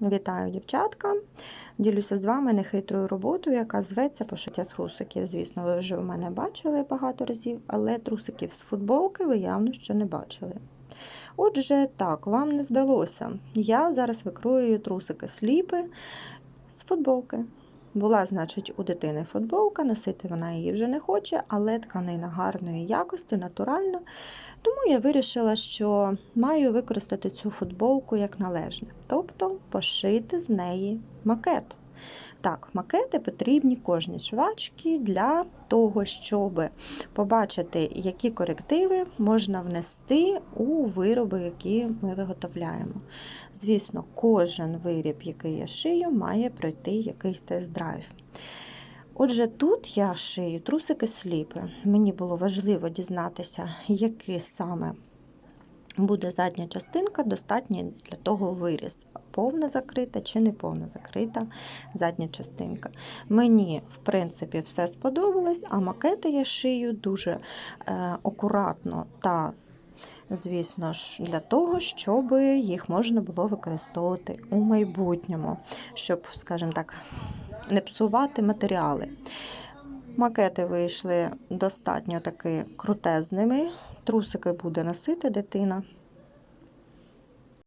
Вітаю, дівчатка! Ділюся з вами нехитрою роботою, яка зветься пошиття трусиків. Звісно, ви вже в мене бачили багато разів, але трусиків з футболки ви явно ще не бачили. Отже, так, вам не здалося. Я зараз викрою трусики сліпи з футболки. Була, значить, у дитини футболка, носити вона її вже не хоче, але тканина гарної якості, натурально. Тому я вирішила, що маю використати цю футболку як належне, тобто пошити з неї макет. Так, макети потрібні кожній швачці для того, щоб побачити, які корективи можна внести у вироби, які ми виготовляємо. Звісно, кожен виріб, який я шию, має пройти якийсь тест-драйв. Отже, тут я шию трусики сліпи. Мені було важливо дізнатися, який саме буде задня частинка, достатній для того виріз. Повна закрита чи не повна закрита задня частинка. Мені, в принципі, все сподобалось, а макети я шию дуже е, акуратно та, звісно ж, для того, щоб їх можна було використовувати у майбутньому, щоб, скажімо так, не псувати матеріали. Макети вийшли достатньо таки крутезними. Трусики буде носити дитина